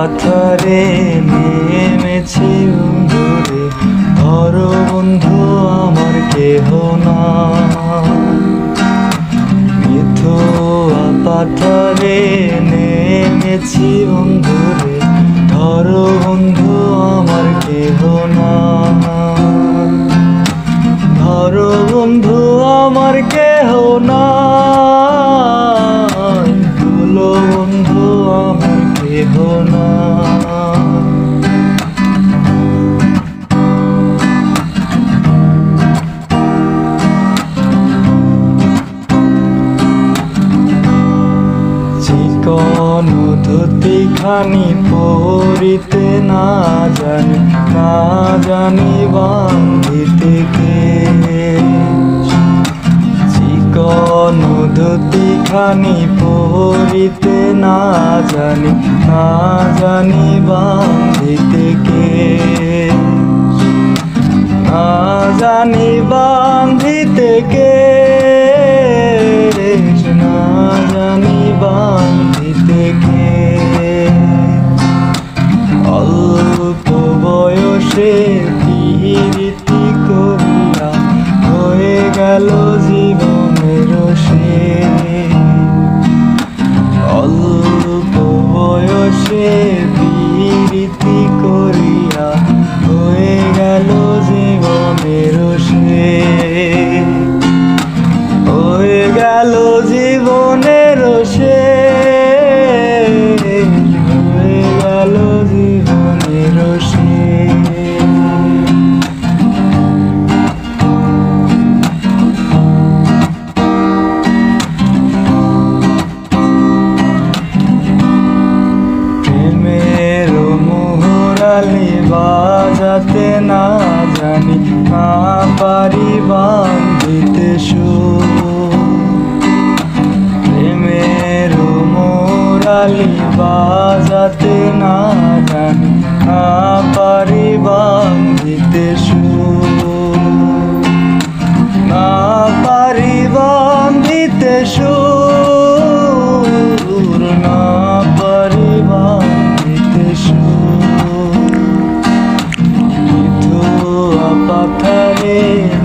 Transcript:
পাথরে নেমেছি বন্ধুরে ধরো বন্ধু, আমার কেহ না মিথুয়া পাথরে নেমেছি বন্ধুরে ধরো বন্ধু, আমার কেহ না ধরো বন্ধু, আমার কেহ না খানি পরিতে না জানি না জানি বান্ধিতে কে। চিকন ধুতি খানি পরিতে না জানি না জানি বান্ধিতে কে। না জানি বান্ধিতে কে। পিরিতি করিয়া হয়ে গেল বাজাতে না জানি, না পারি বান্ধিতে প্রেমের মোরালি বাজাতে না জানি, না পারি বান্ধিতে না পারি বান্ধিতে সুর। bem